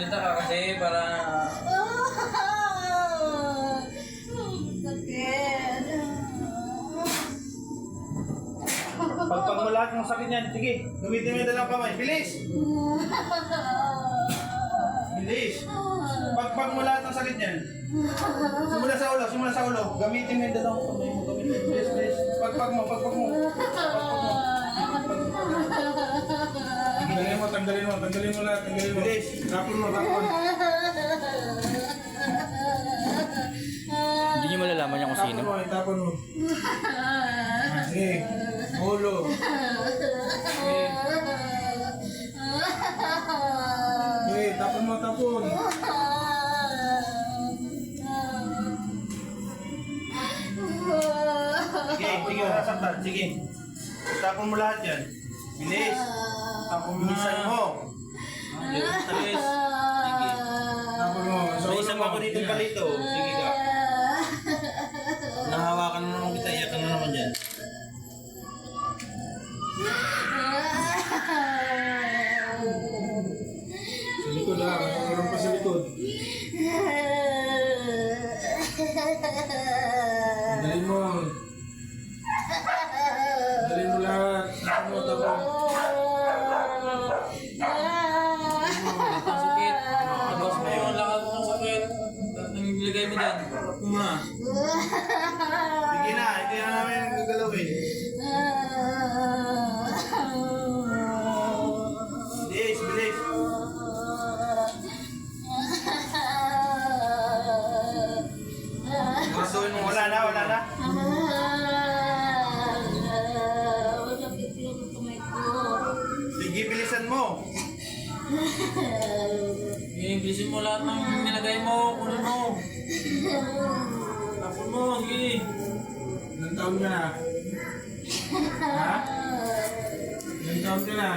magsalita ka kasi para... Pagpag mo lahat ng sakit niyan, sige, gamitin mo yung dalang kamay. Bilis! Bilis! Pagpag mo lahat ng sakit niyan. Simula sa ulo, simula sa ulo. Gamitin mo yung dalang kamay mo. Bilis, bilis. Pagpag mo, pagpag mo. Pagpag mo. Tanggalin mo, tanggalin mo, tanggalin mo lahat, tanggalin mo. Bilis. Rapon mo, rapon. Hindi niyo malalaman yung kung Tapon sino. mo, itapon mo. Sige, ulo. Sige. Sige, tapon mo, tapon. Sige, sige, nasaktan. Sige. Tapon mo lahat yan. Bilis. Tapon mo. Tres. Sige. Tapon mo. Sa May isang ako dito palito. Sige ka. Nahawakan mo naman kita. Iyakan mo naman yan. Sa likod ha, meron pa sa likod. Dalhin mo. Mo na. Sige na. Hindi na namin gagalawin. Bilis, bilis. Gustuin mo. Wala na, wala na. Sige, bilisan mo. I-English mo lahat ng nilagay mo. Kunin mo. Tapos mo. Sige. Ilang taon ka na? Ha? Ilang taon ka na?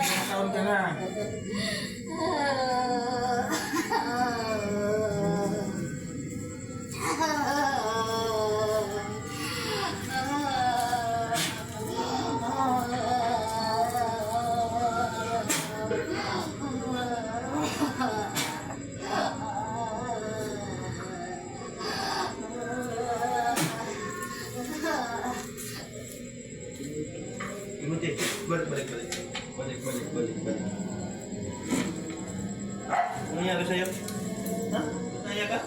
Ilang taon ka na? Imunti. Balik, balik, balik. Balik, balik, balik, balik. Ano nangyari sa'yo? Ha? Naya ka?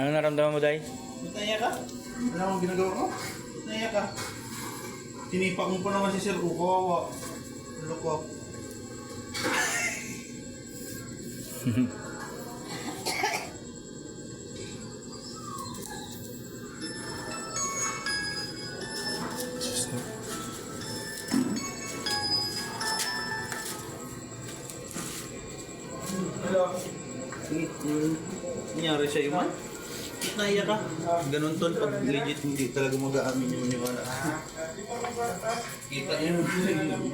Ano naramdaman mo, Day? Naya ka? Wala akong ginagawa ko? Naya ka? Tinipak mo pa naman si Sir Ko. Kawawa. Ano nangyari sa'yo man? Naya ka? Ganun tol, pag legit hindi talaga mag-aamin yung maniwala. Kita niyo.